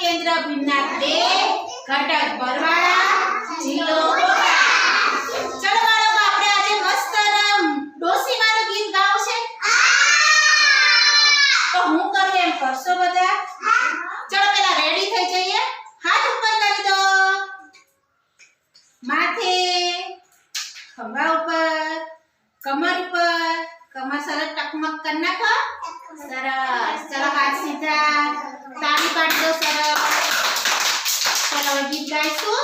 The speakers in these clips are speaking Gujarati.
કેન્દ્ર ભીમનાથ બે, ઘટક બરવાળા, જિલ્લો માથે, ખંભા ઉપર, કમર ઉપર, કમર સરસ ટકમક કરી નાખો. સરસ. ચલો હાથ સીધા. Dani Bardosa. Kalau di guys tu,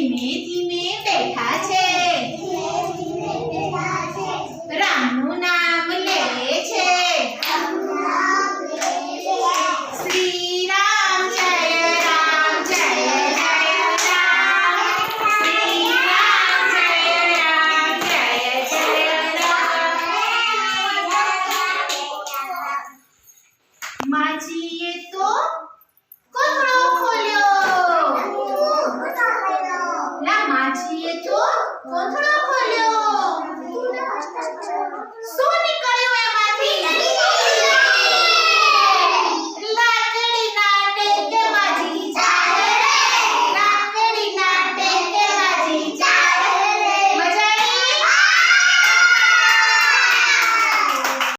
made